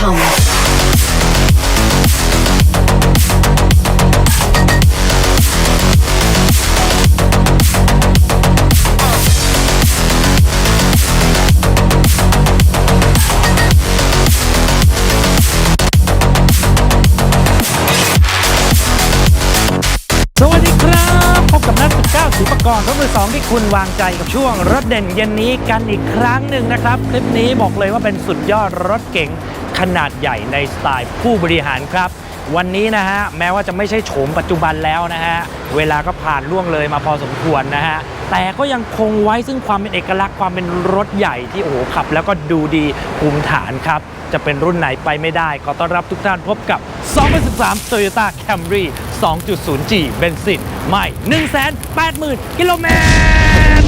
Tom. สวัสดีครับพบกับนัก19ศิลปกรรถมือสองที่คุณวางใจกับช่วงรถเด่นเย็นนี้กันอีกครั้งหนึ่งนะครับ คลิปนี้บอกเลยว่าเป็นสุดยอดรถเก๋ง ขนาดใหญ่ในสไตล์ผู้บริหารครับ วันนี้นะฮะแม้ว่าจะไม่ใช่โฉมปัจจุบันแล้วนะฮะเวลาก็ผ่านล่วงเลยมาพอสมควรนะฮะแต่ก็ยังคงไว้ซึ่งความเป็นเอกลักษณ์ความเป็นรถใหญ่ที่โอ้โหขับ แล้วก็ดูดีภูมิฐานครับ จะเป็นรุ่นไหนไปไม่ได้ ขอต้อนรับทุกท่านพบกับ 2013 Toyota Camry 2.0G เบนซินใหม่ 180,000 กิโลเมตร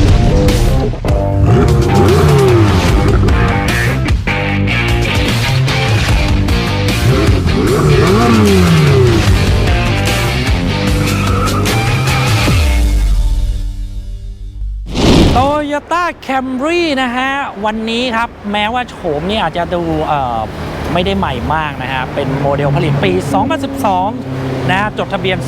โตโยต้าแคมรี่นะฮะ วันนี้ครับ แม้ว่าโฉมนี่อาจจะดูไม่ได้ใหม่มากนะฮะ เป็นโมเดลผลิตปี 2012 นะฮะ จดทะเบียน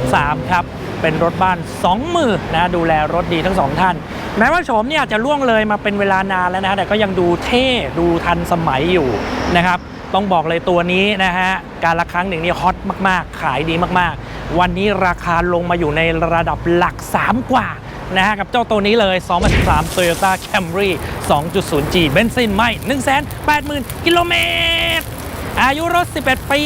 2013 ครับ เป็นรถบ้าน 2 มือนะ ดูแลรถดีทั้งสองท่าน แม้ว่าโฉมเนี่ยอาจจะล่วงเลยมาเป็นเวลานานแล้วนะฮะแต่ก็ยังดูเท่ ดูทันสมัยอยู่นะครับ ต้องบอกเลยตัวนี้นะฮะ การละครั้งหนึ่งนี่ฮอตมากๆ ขายดีมากๆ วันนี้ราคาลงมาอยู่ในระดับหลัก 3 กว่านะฮะกับเจ้าตัวนี้เลย 2013 Toyota Camry 2.0G เบนซินไหม่180,000 กิโลเมตร อายุรถ 11 ปี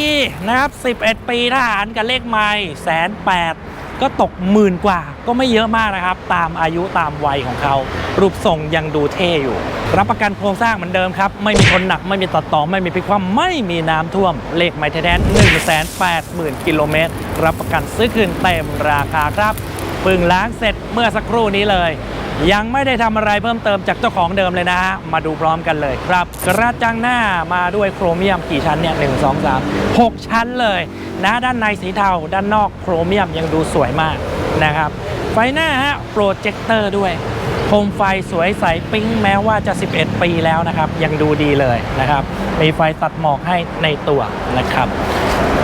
นะครับ 11 ปีทหารกับเลขไม่แสนแปด ก็ตกหมื่นกว่าก็ไม่เยอะมากนะครับ ตามอายุตามวัยของเขา รูปทรงยังดูเท่อยู่ รับประกันโครงสร้างเหมือนเดิมครับ ไม่มีคนหนักไม่มีตัดต่อ ไม่มีพลิความไม่มีน้ำท่วม เลขไม่แท้ๆ180,000กิโลเมตรรับประกันซื้อคืนเต็มราคาครับปึ่งล้างเสร็จเมื่อสักครู่นี้เลย ยังไม่ได้ทำอะไรเพิ่มเติมจากเจ้าของเดิมเลยนะฮะมาดูพร้อมกันเลยครับ กระจังหน้ามาด้วยโครเมียมกี่ชั้นเนี่ยหนึ่งสองสามหกชั้นเลยนะด้านในสีเทาด้านนอกโครเมียมยังดูสวยมากนะครับไฟหน้าฮะโปรเจคเตอร์ด้วยโคมไฟสวยใสปิ๊งแม้ว่าจะ 11 ปีแล้วนะครับ ยังดูดีเลยนะครับ มีไฟตัดหมอกให้ในตัวนะครับ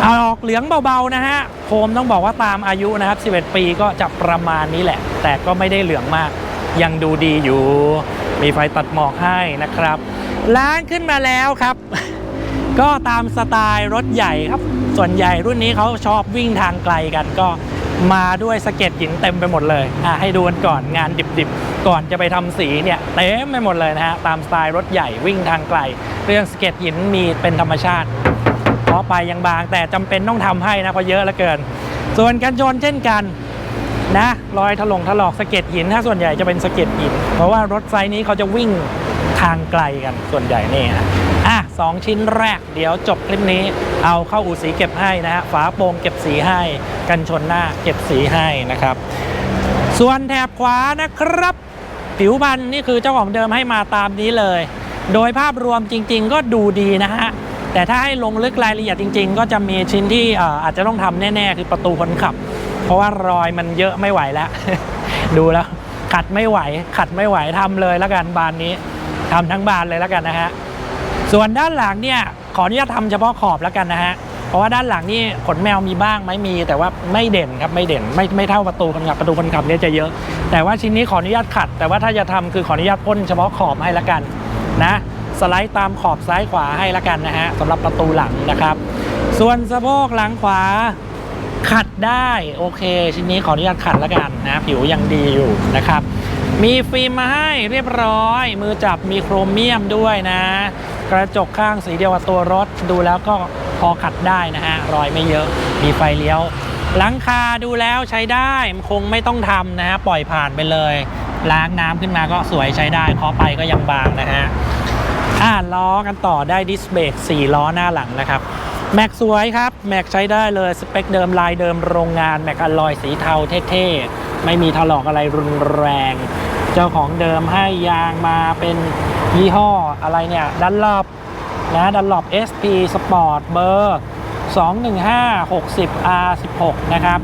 เอาออกเหลืองเบาๆนะฮะโคมต้องบอกว่าตามอายุนะครับ 11 ปีก็จะประมาณนี้แหละ แต่ก็ไม่ได้เหลืองมาก ยังดูดีอยู่ มีไฟตัดหมอกให้นะครับ ล้างขึ้นมาแล้วครับ ก็ตามสไตล์รถใหญ่ครับ ส่วนใหญ่รุ่นนี้เขาชอบวิ่งทางไกลกันก็มาด้วยสเก็ดหินเต็มไปหมดเลยอะให้ดูกันก่อนงานดิบๆ ก่อนจะไปทำสีเนี่ยเต็มไปหมดเลยนะฮะตามสไตล์รถใหญ่วิ่งทางไกล เรื่องสเก็ดหินมีเป็นธรรมชาติเพราะไปยังบางแต่จำเป็นต้องทำให้นะเพราะเยอะเหลือเกิน ส่วนกันชนเช่นกัน นะรอยถลงถลอกสะเก็ดหิน ถ้าส่วนใหญ่จะเป็นสะเก็ดหิน เพราะว่ารถไซส์นี้เขาจะวิ่งทางไกลกันส่วนใหญ่นี่ฮะอะสองชิ้นแรกเดี๋ยวจบคลิปนี้ เอาเข้าอู่สีเก็บให้นะฮะฝาโปร่งเก็บสีให้ กันชนหน้าเก็บสีให้นะครับ ส่วนแถบขวานะครับ ผิวพันนี่คือเจ้าของเดิมให้มาตามนี้เลย โดยภาพรวมจริง ๆ ก็ดูดีนะฮะแต่ถ้าให้ลงลึกรายละเอียดจริง ๆ ก็จะมีชิ้นที่อาจจะต้องทำแน่ ๆ คือประตูคนขับ เพราะว่ารอยมันเยอะไม่ไหวแล้ว ดูแล้ว ขัดไม่ไหว ขัดไม่ไหวทำเลยแล้วกันบานนี้ทำทั้งบานเลยแล้วกันนะฮะส่วนด้านหลังเนี่ยขออนุญาตทำเฉพาะขอบแล้วกันนะฮะเพราะว่าด้านหลังนี่ขนแมวมีบ้างไหมมีแต่ว่าไม่เด่นครับไม่เด่นไม่ไม่เท่าประตูคนขับประตูคนขับเนี่ยจะเยอะ แต่ว่าชิ้นนี้ขออนุญาตขัด แต่ว่าถ้าจะทำคือขออนุญาตพ่นเฉพาะขอบให้ละกันนะสไลด์ตามขอบซ้ายขวาให้ละกันนะฮะสำหรับประตูหลังนะครับ ส่วนสะโพกหลังขวา ขัดได้โอเค ชิ้นนี้ขออนุญาตขัดแล้วกันนะผิวยังดีอยู่นะครับ มีฟิล์มมาให้เรียบร้อย มือจับมีโครเมียมด้วยนะ กระจกข้างสีเดียวกับตัวรถดูแล้วก็พอขัดได้นะฮะรอยไม่เยอะมีไฟเลี้ยว หลังคาดูแล้วใช้ได้คงไม่ต้องทำนะฮะปล่อยผ่านไปเลย ล้างน้ำขึ้นมาก็สวยใช้ได้เคาะไปก็ยังบางนะฮะอ่าล้อกันต่อได้ดิสเบรก4ล้อหน้าหลังนะครับ แม็กสวยครับ แม็กใช้ได้เลยสเปคเดิมลายเดิมโรงงาน แม็กอลลอยสีเทาเท่ๆ ไม่มีถลอกอะไรรุนแรง เจ้าของเดิมให้ยางมาเป็นยี่ห้ออะไรเนี่ยดันลอบนะดันลอบ SP Sport เบอร์ 215 60 R16 นะครับ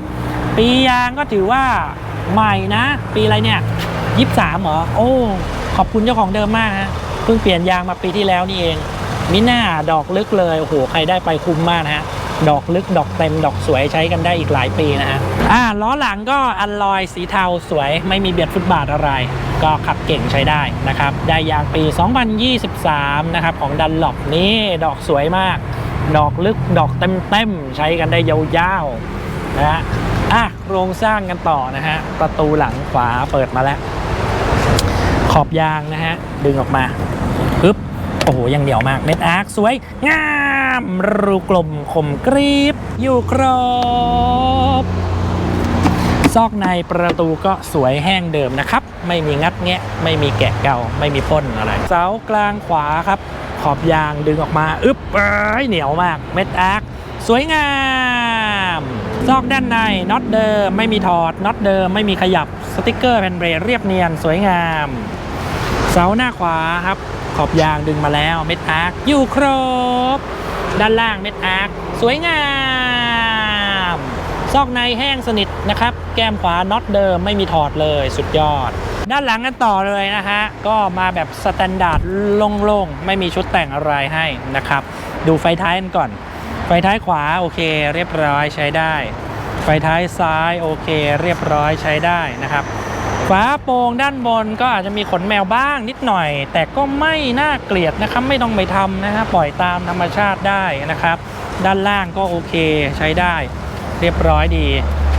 ปียางก็ถือว่าใหม่นะ ปีอะไรเนี่ย 23 เหรอ โอ้ ขอบคุณเจ้าของเดิมมากฮะเพิ่งเปลี่ยนยางมาปีที่แล้วนี่เอง มิน่าดอกลึกเลยโอ้โหใครได้ไปคุ้มมากนะฮะดอกลึกดอกเต็มดอกสวยใช้กันได้อีกหลายปีนะฮะอ่าล้อหลังก็อัลลอยสีเทาสวย ไม่มีเบียดฟุตบาทอะไร ก็ขับเก่งใช้ได้นะครับ ได้ยางปี 2023 นะครับ ของดันหลบนี่ดอกสวยมาก ดอกลึกดอกเต็มๆใช้กันได้ยาวๆนะฮะอะโครงสร้างกันต่อนะฮะประตูหลังขวาเปิดมาแล้ว ขอบยางนะฮะดึงออกมาปึ๊บ โอ้โหยังเหนียวมากเม็ดอาร์คสวย งาม รูกลมคมกรีบ อยู่ครบ ซอกในประตูก็สวยแห้งเดิมนะครับ ไม่มีงัดแงะ ไม่มีแกะเก่า ไม่มีพ่นอะไร เสากลางขวาครับ ขอบยางดึงออกมา อึ๊บเอ้ยเหนียวมาก เม็ดอาร์คสวยงามซอกด้านในน็อตเดิม ไม่มีถอดน็อตเดิม ไม่มีขยับสติกเกอร์แผ่นเบรเรียบเนียน สวยงาม เสาหน้าขวาครับ ขอบยางดึงมาแล้วเม็ดอาร์คอยู่ครบ ด้านล่างเม็ดอาร์คสวยงามซอกในแห้งสนิทนะครับ แก้มขวาน็อตเดิมไม่มีถอดเลยสุดยอด ด้านหลังกันต่อเลยนะฮะ ก็มาแบบสแตนดาร์ดโล่งๆ ไม่มีชุดแต่งอะไรให้นะครับ ดูไฟท้ายกันก่อน ไฟท้ายขวาโอเค เรียบร้อยใช้ได้ ไฟท้ายซ้ายโอเค เรียบร้อยใช้ได้นะครับ ฝาโปร่งด้านบนก็อาจจะมีขนแมวบ้างนิดหน่อย แต่ก็ไม่น่าเกลียดนะครับไม่ต้องไปทำนะฮะปล่อยตามธรรมชาติได้นะครับ ด้านล่างก็โอเคใช้ได้ เรียบร้อยดี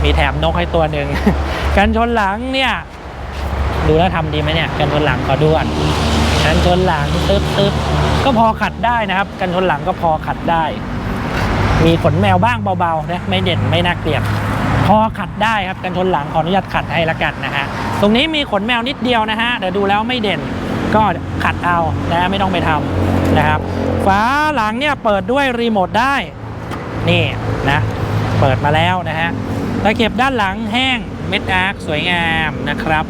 มีแถมนกให้ตัวหนึ่งกันชนหลังเนี่ยดูแล้วทำดีไหมเนี่ยกันชนหลังขอดูก่อนกันชนหลังตึ๊บตึ๊บก็พอขัดได้นะครับ กันชนหลังก็พอขัดได้ มีขนแมวบ้างเบาๆนะไม่เด่นไม่น่าเกลียด พอขัดได้ครับกันชนหลังขออนุญาตขัดให้ละกันนะฮะตรงนี้มีขนแมวนิดเดียวนะฮะแต่ดูแล้วไม่เด่นก็ขัดเอานะไม่ต้องไปทำนะครับฝาหลังเนี่ยเปิดด้วยรีโมทได้นี่นะเปิดมาแล้วนะฮะตะเข็บด้านหลังแห้งเม็ดอาร์คสวยงามนะครับ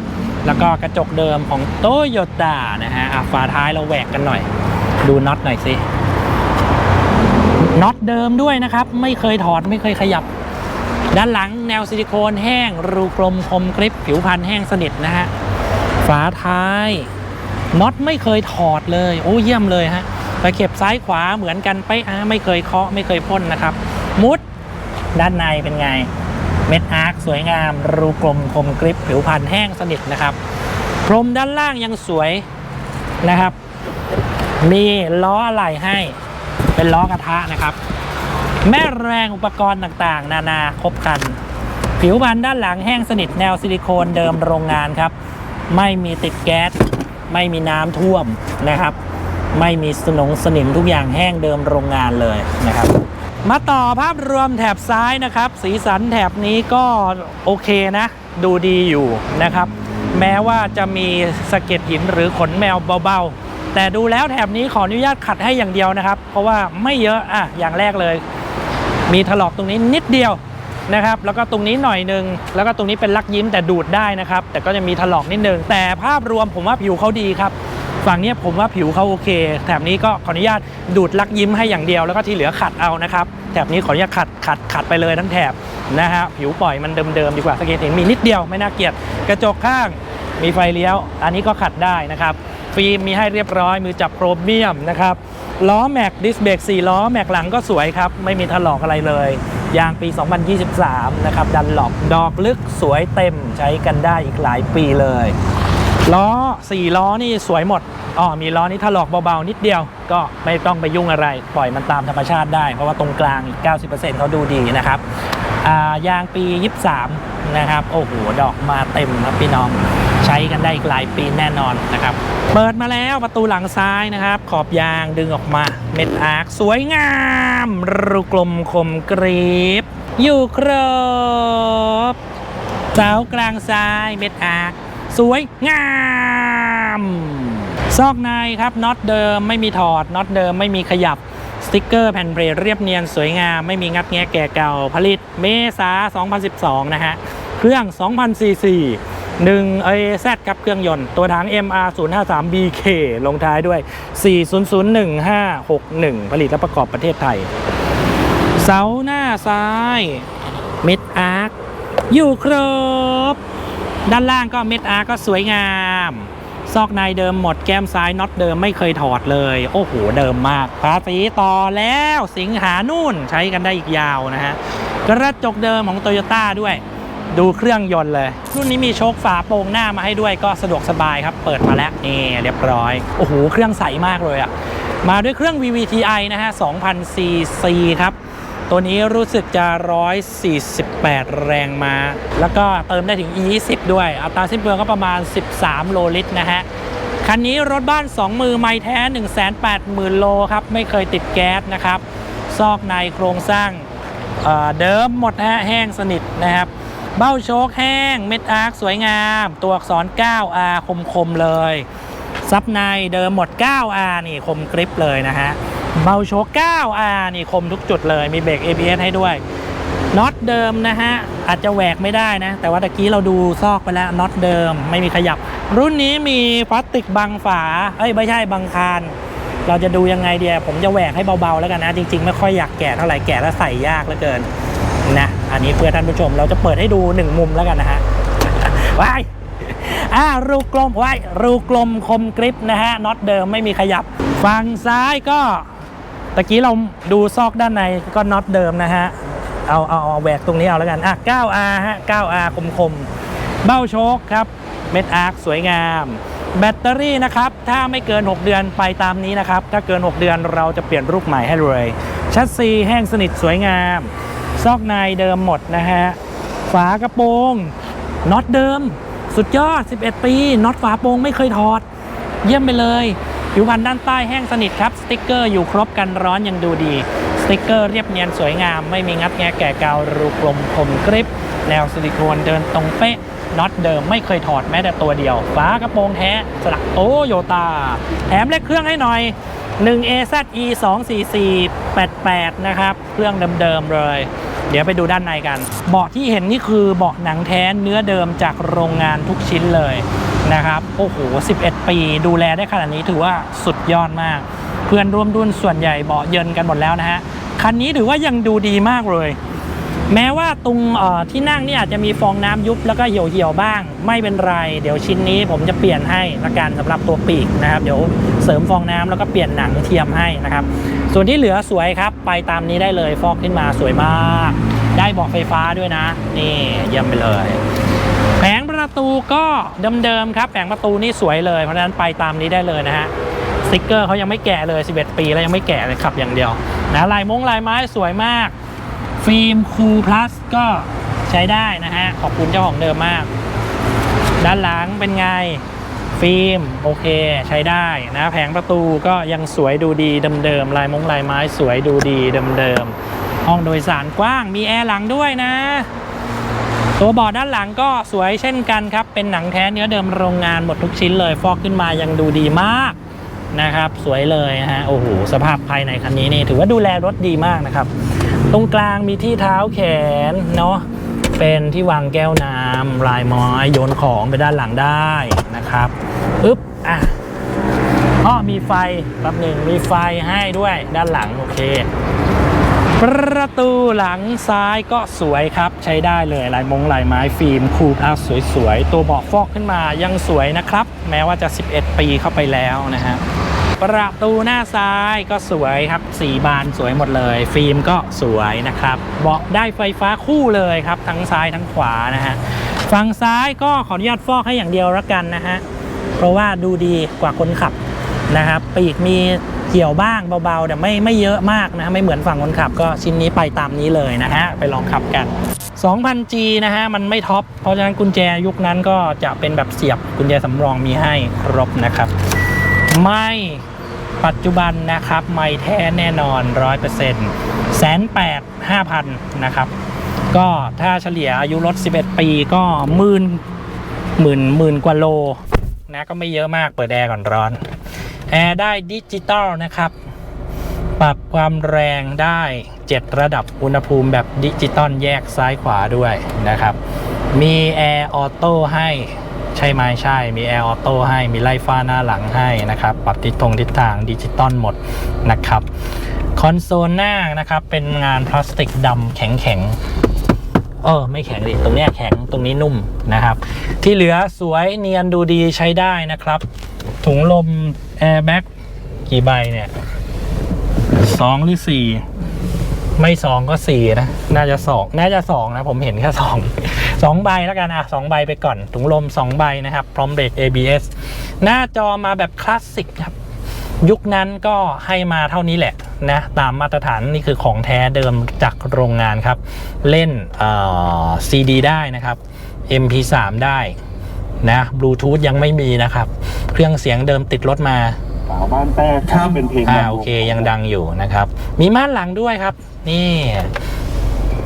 แล้วก็กระจกเดิมของโตโยต้านะฮะฝาท้ายเราแหวกกันหน่อย ดูน็อตหน่อยสิน็อตเดิมด้วยนะครับ ไม่เคยถอดไม่เคยขยับ ด้านหลังแนวซิลิโคนแห้ง รูกลมคมกริบผิวพันธ์แห้งสนิทนะฮะฝาท้ายน็อตไม่เคยถอดเลย โอ้เยี่ยมเลยฮะตะเข็บซ้ายขวาเหมือนกันไปอะไม่เคยเคาะไม่เคยพ่นนะครับ มุดด้านในเป็นไง เม็ดอาร์คสวยงาม รูกลมคมกริบผิวพันธ์แห้งสนิทนะครับพรมด้านล่างยังสวยนะครับมีล้ออะไหล่ให้เป็นล้อกระทะนะครับ แม่แรงอุปกรณ์ต่างๆ นานาครบคัน ผิวพันด้านหลังแห้งสนิทแนวซิลิโคนเดิมโรงงานครับ ไม่มีติดแก๊ส ไม่มีน้ำท่วมนะครับ ไม่มีสนงสนิมทุกอย่างแห้งเดิมโรงงานเลยนะครับ มาต่อภาพรวมแถบซ้ายนะครับ สีสันแถบนี้ก็โอเคนะ ดูดีอยู่นะครับ แม้ว่าจะมีสะเก็ดหินหรือขนแมวเบาๆแต่ดูแล้วแถบนี้ขออนุญาตขัดให้อย่างเดียวนะครับ เพราะว่าไม่เยอะอะอย่างแรกเลย มีถลอกตรงนี้นิดเดียวนะครับแล้วก็ตรงนี้หน่อยหนึงแล้วก็ตรงนี้เป็นลักยิ้มแต่ดูดได้นะครับ แต่ก็จะมีถลอกนิดนึงแต่ภาพรวมผมว่าผิวเขาดีครับ ฝั่งนี้ผมว่าผิวเขาโอเค แถบนี้ก็ขออนุญาตดูดลักยิ้มให้อย่างเดียว แล้วก็ที่เหลือขัดเอานะครับแถบนี้ขออนุญาตขัดขัดขัดไปเลยทั้งแถบนะฮะผิวปล่อยมันเดิมๆดีกว่าสงเกตเห็นมีนิดเดียวไม่น่าเกลียดกระจกข้างมีไฟเลี้ยว อันนี้ก็ขัดได้นะครับ ฟิล์มมีให้เรียบร้อยมือจับโครเมียมนะครับล้อแม็กดิสเบรก4ล้อแม็กหลังก็สวยครับ ไม่มีถลอกอะไรเลย ยางปี 2023 นะครับ ดันหลบดอกลึกสวยเต็มใช้กันได้อีกหลายปีเลย ล้อ 4 ล้อนี่สวยหมดอ๋อมีล้อนี้ถลอกเบา ๆ นิดเดียว ก็ไม่ต้องไปยุ่งอะไร ปล่อยมันตามธรรมชาติได้ เพราะว่าตรงกลางอีก 90%เขาดูดีนะครับายางปี 23 นะครับ โอ้โห ดอกมาเต็มครับพี่น้อง ใช้กันได้อีกหลายปีแน่นอนนะครับ เปิดมาแล้วประตูหลังซ้ายนะครับ ขอบยางดึงออกมา เม็ดอาร์คสวยงาม รูกลมคมกรีบ อยู่ครบเสากลางซ้ายเม็ดอาร์คสวยงามซอกในครับน็อตเดิมไม่มีถอดน็อตเดิมไม่มีขยับสติ๊กเกอร์แผ่นเบรดเรียบเนียนสวยงาม ไม่มีงัดแงะแก่เก่าผลิตเมษา 2012 นะฮะ เครื่อง 2044 หนึ่1 a z ครับเครื่องยนต์ ตัวถัง MR 0 5 3 BK ลงท้ายด้วย 40011561 ผลิตและประกอบประเทศไทย เสาหน้าซ้ายเม็ดอาร์คอยู่ครบ ด้านล่างก็เม็ดอาร์ก็สวยงาม ซอกในเดิมหมดแก้มซ้ายน็อตเดิมไม่เคยถอดเลย โอ้โห เดิมมากภาษีต่อแล้วสิงหานุ่นใช้กันได้อีกยาวนะฮะ กระจกเดิมของโตโยต้าด้วย ดูเครื่องยนต์เลย รุ่นนี้มีโชคฝาโปร่งหน้ามาให้ด้วยก็สะดวกสบายครับ เปิดมาแล้วนี่เรียบร้อย โอ้โห เครื่องใสมากเลยอะมาด้วยเครื่อง VVTi นะฮะ2,000 cc ครับ ตัวนี้รู้สึกจะ 148 แรงมา แล้วก็เติมได้ถึง E20 ด้วย อัตราสิ้นเปลืองก็ประมาณ 13 โลลิตรนะฮะคันนี้รถบ้าน 2 มือไม่แท้ 180,000 โลครับ ไม่เคยติดแก๊สนะครับ ซอกในโครงสร้างเอ่อเดิมหมดนะฮะแห้งสนิทนะครับ เบ้าโชคแห้ง เม็ดอาร์คสวยงาม ตัวอักษร 9R คมๆเลย ซับในเดิมหมด 9R นี่คมกริปเลยนะฮะ เบ้าโชค 9R นี่คมทุกจุดเลย มีเบรก ABS ให้ด้วยน็อตเดิมนะฮะ อาจจะแหวกไม่ได้นะ แต่ว่าตะกี้เราดูซอกไปแล้วน็อตเดิมไม่มีขยับ รุ่นนี้มีพลาสติกบังฝา เอ้ย ไม่ใช่บังคาน เราจะดูยังไงเดียผมจะแหวกให้เบาๆแล้วกันนะ จริง ๆ ไม่ค่อยอยากแกะเท่าไหร่แกะแล้วใส่ยากเหลือเกิน อันนี้เพื่อท่านผู้ชมเราจะเปิดให้ดูหนึ่งมุมแล้วกันนะฮะว้ายอ่ารูกลมไว้รูกลมคมกริปนะฮะน็อตเดิมไม่มีขยับ ฝั่งซ้ายก็ตะกี้เราดูซอกด้านในก็น็อตเดิมนะฮะเอาเอาเอาแหวกตรงนี้เอาแล้วกันอะ 9R ฮะ 9R คมคมเบ้าโชคครับเม็ดอาร์คสวยงาม แบตเตอรี่นะครับ ถ้าไม่เกิน 6 เดือนไปตามนี้นะครับ ถ้าเกิน 6 เดือนเราจะเปลี่ยนรูปใหม่ให้เลย ชัดซีแห้งสนิทสวยงาม ซอกในเดิมหมดนะฮะ ฝากระโปรงน็อตเดิม สุดยอด 11 ปีน็อตฝาโปรงไม่เคยถอด เยี่ยมไปเลยผิวพันธุ์ด้านใต้แห้งสนิทครับ สติกเกอร์อยู่ครบกันร้อนยังดูดี สติกเกอร์เรียบเนียนสวยงาม ไม่มีงัดแงะแก่เการูกลมคมกริปแนวซิลิโคนเดินตรงเป๊ะน็อตเดิมไม่เคยถอดแม้แต่ตัวเดียว ฝากระโปรงแท้สลักโตโยต้าแถมเล็กเครื่องให้หน่อย 1 AZE 24488 นะครับ เครื่องเดิมๆเลย เดี๋ยวไปดูด้านในกัน เบาะที่เห็นนี่คือเบาะหนังแท้เนื้อเดิมจากโรงงานทุกชิ้นเลยนะครับ โอ้โห 11 ปีดูแลได้ขนาดนี้ถือว่าสุดยอดมาก เพื่อนร่วมรุ่นส่วนใหญ่เบาะเยินกันหมดแล้วนะฮะ คันนี้ถือว่ายังดูดีมากเลย แม้ว่าตรงที่นั่งนี่อาจจะมีฟองน้ำยุบแล้วก็เหี่ยวๆบ้าง ไม่เป็นไร เดี๋ยวชิ้นนี้ผมจะเปลี่ยนให้ละกันสำหรับตัวปีกนะครับ เดี๋ยวเสริมฟองน้ำแล้วก็เปลี่ยนหนังเทียมให้นะครับ ส่วนที่เหลือสวยครับ ไปตามนี้ได้เลยฟอกขึ้นมาสวยมาก ได้เบอกไฟฟ้าด้วยนะ นี่เยี่ยมไปเลยแผงประตูก็เดิมๆครับแผงประตูนี่สวยเลยเพราะฉะนั้นไปตามนี้ได้เลยนะฮะสติกเกอร์เขายังไม่แกะเลย 11 ปีแล้วยังไม่แกะเลยขับอย่างเดียวนะลายมงลายไม้สวยมาก ฟิล์มคูลพลัสก็ใช้ได้นะฮะขอบคุณเจ้าของเดิมมาก ด้านหลังเป็นไง ฟิล์มโอเคใช้ได้นะแผงประตูก็ยังสวยดูดีเดิมๆลายมงลายไม้สวยดูดีเดิมๆห้องโดยสารกว้างมีแอร์หลังด้วยนะ ตัวบอร์ดด้านหลังก็สวยเช่นกันครับ เป็นหนังแท้เนื้อเดิมโรงงานหมดทุกชิ้นเลย ฟอกขึ้นมายังดูดีมากนะครับ สวยเลยฮะโอ้โหสภาพภายในคันนี้นี่ถือว่าดูแลรถดีมากนะครับ ตรงกลางมีที่เท้าแขนเนาะเป็นที่วางแก้วน้ำลายไม้โยนของไปด้านหลังได้นะครับ อะอ้อมีไฟแป๊บหนึ่งมีไฟให้ด้วยด้านหลัง โอเค ประตูหลังซ้ายก็สวยครับ ใช้ได้เลยลายมงลายไม้ฟิล์มคูลาสวยๆ ตัวเบาะฟอกขึ้นมายังสวยนะครับ แม้ว่าจะ 11 ปีเข้าไปแล้วนะฮะประตูหน้าซ้ายก็สวยครับสีบานสวยหมดเลย ฟิล์มก็สวยนะครับ เบาะได้ไฟฟ้าคู่เลยครับ ทั้งซ้ายทั้งขวานะฮะฝั่งซ้ายก็ขออนุญาตฟอกให้อย่างเดียวละกันนะฮะ ราะว่าดูดีกว่าคนขับนะครับปีกมีเกี่ยวบ้างเบาๆ แต่ไม่ไม่เยอะมากนะไม่เหมือนฝั่งคนขับก็ชิ้นนี้ไปตามนี้เลยนะฮะไปลองขับกัน 2,000G นะฮะมันไม่ท็อป เพราะฉะนั้นกุญแจยุคนั้นก็จะเป็นแบบเสียบกุญแจสำรองมีให้ครบนะครับ ไม่ปัจจุบันนะครับไม่แท้แน่นอน 100%แสนแปดห้าพันนะครับ ก็ถ้าเฉลี่ยอายุรถ 11 ปีก็หมื่นหมื่นหมื่นกว่าโล นะ ก็ไม่เยอะมากเปิดแอร์ก่อนร้อน แอร์ได้ดิจิตอลนะครับ ปรับความแรงได้ 7 ระดับอุณหภูมิแบบดิจิตอลแยกซ้ายขวาด้วยนะครับ มีแอร์ออโต้ให้ใช่ไหมใช่ มีแอร์ออโต้ให้ มีไล่ฟ้าหน้าหลังให้นะครับ ปรับทิศทงทิศทางดิจิตอลหมดนะครับ คอนโซลหน้านะครับ เป็นงานพลาสติกดำแข็ง เออไม่แข็งดิตรงเนี้ยแข็งตรงนี้นุ่มนะครับ ที่เหลือสวยเนียนดูดีใช้ได้นะครับ ถุงลมแอร์แบ็กกี่ใบเนี่ยสองหรือสี่ไม่สองก็สี่นะ น่าจะสองน่าจะสองนะ ผมเห็นแค่สองสองใบแล้วกันอะสองใบไปก่อน ถุงลมสองใบนะครับ พร้อมเบรก ABS หน้าจอมาแบบคลาสสิกครับ ยุคนั้นก็ให้มาเท่านี้แหละ นะตามมาตรฐานนี่คือของแท้เดิมจากโรงงานครับ เล่นเอ่อ CD ได้นะครับ MP3 ได้นะบลูทูธยังไม่มีนะครับ เครื่องเสียงเดิมติดรถมาสาวบ้านแต้ครับเป็นเพลงอ่าดังโอเคยังดังอยู่นะครับ มีม่านหลังด้วยครับ นี่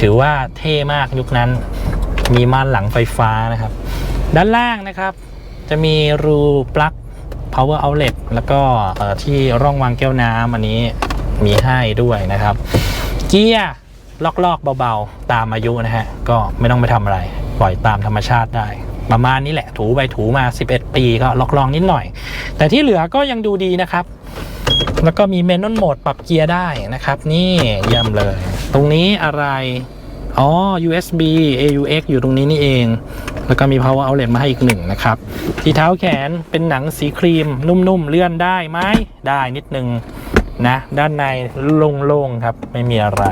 ถือว่าเท่มากยุคนั้น มีม่านหลังไฟฟ้านะครับ ด้านล่างนะครับ จะมีรูปลั๊ก power outlet แล้วก็เอ่อที่ร่องวางแก้วน้ำอันนี้ มีให้ด้วยนะครับ เกียร์ลอกๆเบาๆ ตามอายุนะฮะ ก็ไม่ต้องไปทำอะไร ปล่อยตามธรรมชาติได้ ประมาณนี้แหละ ถูไปถูมา 11 ปีก็ลอกๆนิดหน่อย แต่ที่เหลือก็ยังดูดีนะครับ แล้วก็มีเมนนโหมดปรับเกียร์ได้นะครับ นี่เยี่ยมเลย ตรงนี้อะไร อ๋อ USB AUX อยู่ตรงนี้นี่เอง แล้วก็มี power outlet มาให้อีกหนึ่งนะครับ ที่เท้าแขนเป็นหนังสีครีม นุ่มๆ เลื่อนได้ไหมได้นิดนึง นะ ด้านในโล่งๆครับ ไม่มีอะไร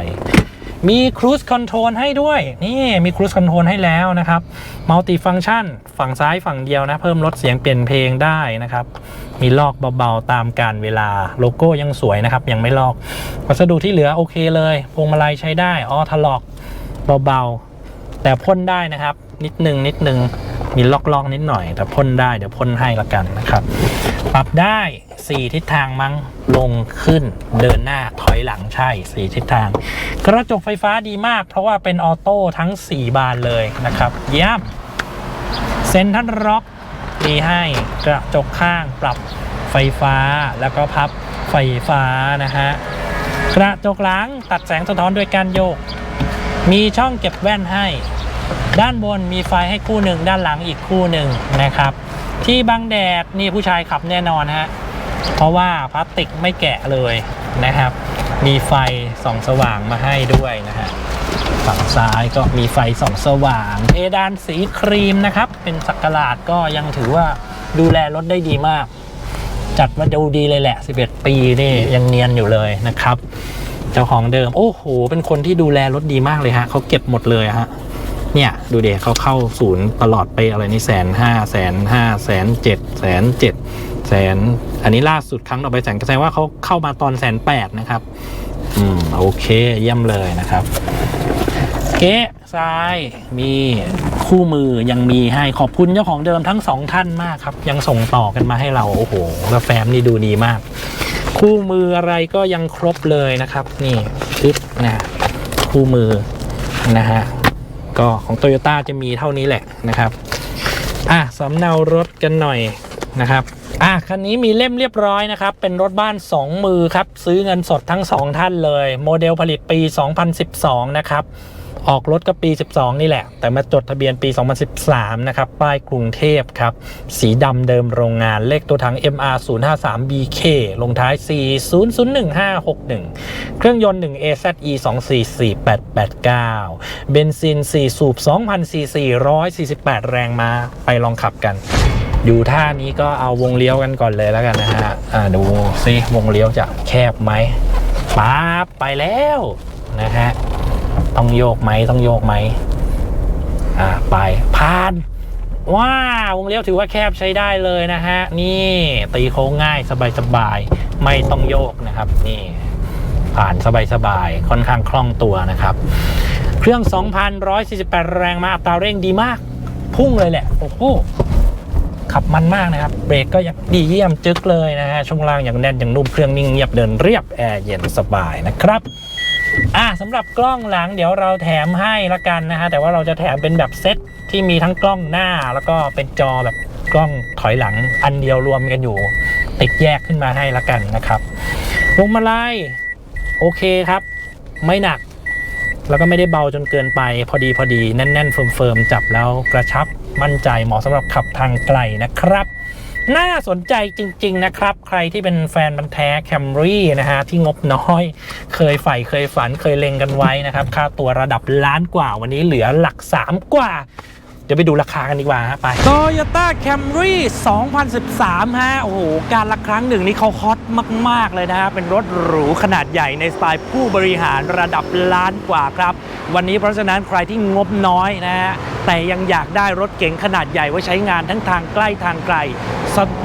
มี Cruise Control ให้ด้วย นี่มี Cruise Control ให้แล้วนะครับ Multi Function ฝั่งซ้ายฝั่งเดียวนะ เพิ่มลดเสียงเปลี่ยนเพลงได้นะครับ มีลอกเบาๆตามการเวลาโลโก้ยังสวยนะครับ ยังไม่ลอก วัสดุที่เหลือโอเคเลยพวงมาลัยใช้ได้อ๋อถลอกเบาๆ แต่พ่นได้นะครับ นิดนึงนิดนึงมีล็อกๆนิดหน่อย แต่พ่นได้เดี๋ยวพ่นให้ละกันนะครับ ปรับได้ 4 ทิศทางมั้งลงขึ้นเดินหน้าถอยหลังใช่ 4 ทิศทาง กระจกไฟฟ้าดีมาก เพราะว่าเป็นออโต้ทั้ง 4 บานเลยนะครับ เยี่ยมเซนทรัลร็อกมีให้กระจกข้างปรับไฟฟ้าแล้วก็พับไฟฟ้านะฮะกระจกหลังตัดแสงสะท้อนด้วยการโยก มีช่องเก็บแว่นให้ ด้านบนมีไฟให้คู่หนึ่งด้านหลังอีกคู่หนึ่งนะครับ ที่บังแดดนี่ผู้ชายขับแน่นอนฮะเพราะว่าพลาสติกไม่แกะเลยนะครับ มีไฟส่องสว่างมาให้ด้วยนะฮะฝั่งซ้ายก็มีไฟส่องสว่าง เพดานสีครีมนะครับ เป็นสักกลาดก็ยังถือว่าดูแลรถได้ดีมาก จัดมาดูดีเลยแหละ 11 ปีนี่ยังเนียนอยู่เลยนะครับ เจ้าของเดิม โอ้โห เป็นคนที่ดูแลรถดีมากเลยฮะเขาเก็บหมดเลยฮะ เนี่ยดูเด็เขาเข้าศูนย์ตลอดไปอะไรนี่แสนห้าแสนห้าแสนเจ็ดแสนเจ็ดแสนอันนี้ล่าสุดครั้งต่อไปแสนก็แสดงว่าเขาเข้ามาตอนแสนแปดนะครับ อืมโอเคเยี่ยมเลยนะครับ เก๊ซายมีคู่มือยังมีให้ขอบคุณเจ้าของเดิมทั้งสองท่านมากครับ ยังส่งต่อกันมาให้เราโอ้โหกาแฟมนี่ดูดีมาก คู่มืออะไรก็ยังครบเลยนะครับ นี่ปึ๊บนะคู่มือนะฮะ ก็ของโตโยต้าจะมีเท่านี้แหละนะครับ อะสำเนารถกันหน่อยนะครับ อะคันนี้มีเล่มเรียบร้อยนะครับ เป็นรถบ้าน 2 มือครับ ซื้อเงินสดทั้ง 2 ท่านเลย โมเดลผลิตปี 2012 นะครับ ออกรถก็ปี 12 นี่แหละ แต่มาจดทะเบียนปี 2013 นะครับ ป้ายกรุงเทพครับ สีดำเดิมโรงงาน เลขตัวถัง MR 053 BK ลงท้าย 40015161เครื่องยนต์ 1 AZE 244889 เบนซิน 4 สูบ2,000ซีซี148 แรงมาไปลองขับกันอยู่ท่านี้ก็เอาวงเลี้ยวกันก่อนเลยแล้วกันนะฮะดูซิวงเลี้ยวจะแคบไหมป๊าบไปแล้วนะฮะ ต้องโยกไหมต้องโยกไหมอ่าไปผ่าน ว้าวงเลี้ยวถือว่าแคบใช้ได้เลยนะฮะ นี่ตีโค้งง่ายสบายๆไม่ต้องโยกนะครับ นี่ ผ่านสบายๆค่อนข้างคล่องตัวนะครับ เครื่อง 2,148 แรงม้าอัตราเร่งดีมาก พุ่งเลยแหละ โอ้โหขับมันมากนะครับ เบรกก็ยังดีเยี่ยมจึ๊กเลยนะฮะช่วงล่างอย่างแน่นอย่างนุ่มเครื่องนิ่งเงียบเดินเรียบแอร์เย็นสบายนะครับ อะสำหรับกล้องหลังเดี๋ยวเราแถมให้ละกันนะฮะแต่ว่าเราจะแถมเป็นแบบเซตที่มีทั้งกล้องหน้าแล้วก็เป็นจอแบบกล้องถอยหลังอันเดียวรวมกันอยู่ ติดแยกขึ้นมาให้ละกันนะครับพวงมาลัยโอเคครับ ไม่หนัก แล้วก็ไม่ได้เบาจนเกินไป พอดีพอดีแน่นๆเฟิร์มๆจับแล้วกระชับมั่นใจเหมาะสำหรับขับทางไกลนะครับ น่าสนใจจริง ๆ นะครับ ใครที่เป็นแฟนบันแท้แคมรี่นะฮะ ที่งบน้อย เคยใฝ่เคยฝันเคยเล็งกันไว้นะครับ ค่าตัวระดับล้านกว่าวันนี้เหลือหลัก 3 กว่า เดี๋ยวไปดูราคากันดีกว่าฮะไป Toyota Camry 2013 ฮะ โอ้โห การละครั้งหนึ่งนี่เขาฮอตมาก ๆ เลยนะฮะ เป็นรถหรูขนาดใหญ่ในสไตล์ผู้บริหารระดับล้านกว่าครับ วันนี้เพราะฉะนั้นใครที่งบน้อยนะฮะ แต่ยังอยากได้รถเก๋งขนาดใหญ่ไว้ใช้งานทั้งทางใกล้ทางไกล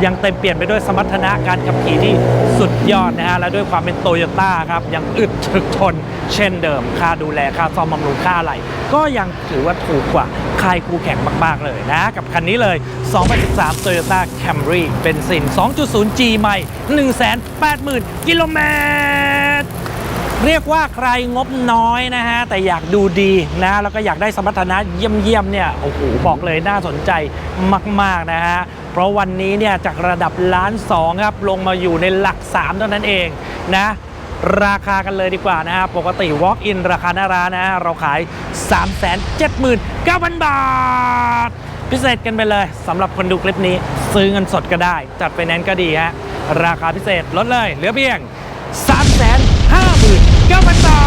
ยังเต็มเปลี่ยนไปด้วยสมรรถนะการขับขี่ที่สุดยอดนะฮะ และด้วยความเป็นโตโยต้าครับ ยังอึดถึกทน เช่นเดิม ค่าดูแลค่าซ่อมบำรุงค่าอะไรก็ยังถือว่าถูกกว่า ค่ายคู่แข่งมาก ๆ เลยนะ กับคันนี้เลย 2013 Toyota Camry เป็นซิน 2.0G ใหม่ 180,000 กิโลเมตรเรียกว่าใครงบน้อยนะฮะ แต่อยากดูดีนะ แล้วก็อยากได้สมรรถนะเยี่ยมๆเนี่ยโอ้โหบอกเลยน่าสนใจมาก ๆ นะฮะ เพราะวันนี้เนี่ยจากระดับล้านสองครับ ลงมาอยู่ในหลัก 3 เท่านั้นเองนะ ราคากันเลยดีกว่านะฮะปกติ Walk in ราคาหน้าร้านนะฮะเราขาย 379,000 บาท พิเศษกันไปเลยสำหรับคนดูคลิปนี้ ซื้อเงินสดก็ได้ จัดไปแนนก็ดีฮะราคาพิเศษลดเลยเหลือเพียง 359,000 บา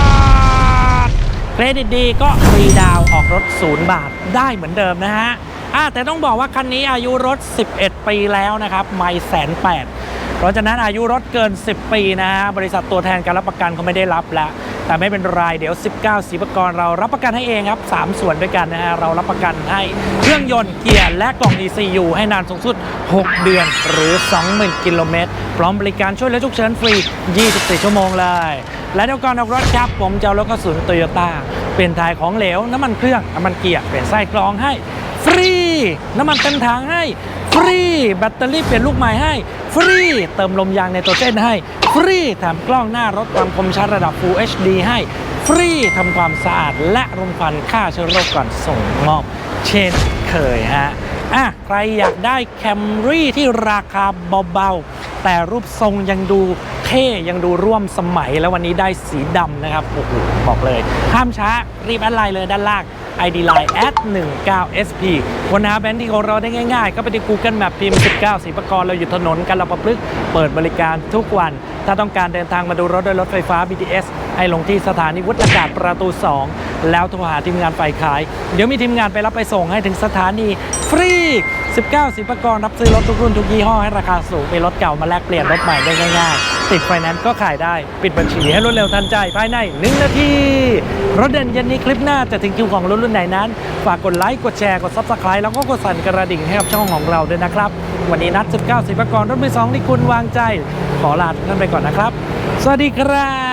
ทเครดิตดีก็ฟรีดาวออกรถ 0 บาทได้เหมือนเดิมนะฮะอะแต่ต้องบอกว่าคันนี้อายุรถ 11 ปีแล้วนะครับ ไม่แสนแปด เพราะฉะนั้นอายุรถเกิน 10 ปีนะฮะบริษัทตัวแทนการรับประกันเขาไม่ได้รับแล้ว แต่ไม่เป็นไรเดี๋ยว 19 สีประกรเรารับประกันให้เองครับ 3 ส่วนด้วยกันนะฮะเรารับประกันให้เครื่องยนต์เกียร์และกล่อง ECU ให้นานสูงสุด 6 เดือนหรือ 20,000 กิโลเมตร พร้อมบริการช่วยเหลือฉุกเฉินฟรี 24 ชั่วโมงเลย และเดี๋ยวก่อนออกรถครับ ผมจะเอารถกระสุนโตโยต้าเป็นถ่ายของเหลวน้ำมันเครื่องน้ำมันเกียร์เปลี่ยนไส้กรองให้ฟรี น้ำมันเต็มถังให้ ฟรีแบตเตอรี่เปลี่ยนลูกใหม่ให้ ฟรีเติมลมยางในตัวเจนให้ ฟรีแถมกล้องหน้ารถความคมชัดระดับ Full HD ให้ฟรีทำความสะอาดและรมควันฆ่าเชื้อโรคก่อนส่งมอบเช่นเคยฮะอะใครอยากได้แคมรี่ที่ราคาเบาๆ แต่รูปทรงยังดู ท่ยังดูร่วมสมัยแล้ววันนี้ได้สีดำนะครับโอ้โหบอกเลย ห้ามช้ารีบแอดไลน์เลยด้านล่าง ID Line at 19 SP วันหาแบรนด์ที่ของเราได้ง่ายๆ ก็ไปที่ Google Map พิมพ์ 19สีประกรเราอยู่ถนนกันเราประพฤกเปิดบริการทุกวัน ถ้าต้องการเดินทางมาดูรถด้วยรถไฟฟ้า BTS ให้ลงที่สถานีวุฒากาศประตู 2 แล้วโทรหาทีมงานฝ่ายขาย เดี๋ยวมีทีมงานไปรับไปส่งให้ถึงสถานีฟรี 19สิบประกรรับซื้อรถทุกรุ่นทุกยี่ห้อให้ราคาสูงเป็นรถเก่ามาแลกเปลี่ยนรถใหม่ได้ง่ายๆ ติดไฟแนนซ์ก็ขายได้ ปิดบัญชีให้รวดเร็วทันใจภายใน 1 นาที รถเด่นเย็นนี้คลิปหน้าจะถึงคิวของรถรุ่นไหนนั้น ฝากกดไลค์ กดแชร์ กดซับสไคร b e แล้วก็กดสั่นกระดิ่งให้กับช่องของเราด้วยนะครับ วันนี้นัด 19สิบประกรรถมือสองที่คุณวางใจ ขอลาทุกท่านไปก่อนนะครับ สวัสดีครับ